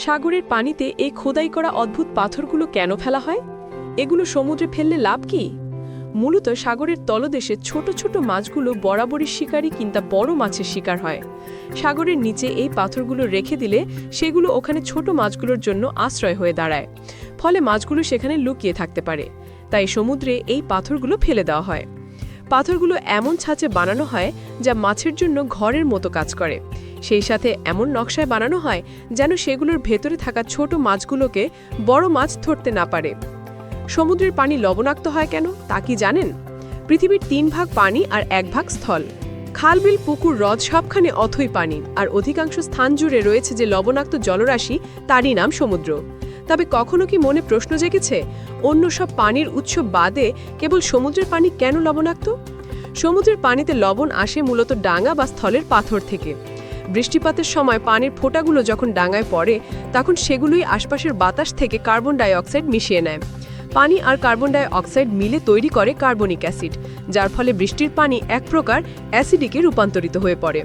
সাগরের পানিতে এই খোদাই করা অদ্ভুত পাথরগুলো কেন ফেলা হয়? এগুলো সমুদ্রে ফেললে লাভ কি? মূলত সাগরের তলদেশে ছোট ছোট মাছগুলো বরাবরই শিকারী কিংবা বড় মাছের শিকার হয়। সাগরের নিচে এই পাথরগুলো রেখে দিলে সেগুলো ওখানে ছোট মাছগুলোর জন্য আশ্রয় হয়ে দাঁড়ায়। ফলে মাছগুলো সেখানে লুকিয়ে থাকতে পারে। তাই সমুদ্রে এই পাথরগুলো ফেলে দেওয়া হয়। পাথরগুলো এমন ছাঁচে বানানো হয় যা মাছের জন্য ঘরের মতো কাজ করে। সেই সাথে এমন নকশায় বানানো হয় যেন সেগুলোর ভেতরে থাকা ছোট মাছগুলোকে বড় মাছ ধরতে না পারে। সমুদ্রের পানি লবণাক্ত হয় কেন, তা কি জানেন? পৃথিবীর তিন ভাগ পানি আর এক ভাগ স্থল। খালবিল, পুকুর, হ্রদ সবখানে অথই পানি, আর অধিকাংশ স্থান জুড়ে রয়েছে যে লবণাক্ত জলরাশি, তারই নাম সমুদ্র। তবে কখনো কি মনে প্রশ্ন জেগেছে, অন্য সব পানির উৎস বাদে কেবল সমুদ্রের পানি কেন লবণাক্ত? সমুদ্রের পানিতে লবণ আসে মূলত ডাঙা বা স্থলের পাথর থেকে। বৃষ্টিপাতের সময় পানির ফোঁটাগুলো যখন ডাঙায় পড়ে, তখন সেগুলোই আশপাশের বাতাস থেকে কার্বন ডাই অক্সাইড মিশিয়ে নেয়। পানি আর কার্বন ডাই অক্সাইড মিলে তৈরি করে কার্বনিক অ্যাসিড, যার ফলে বৃষ্টির পানি এক প্রকার অ্যাসিডিকে রূপান্তরিত হয়ে পড়ে।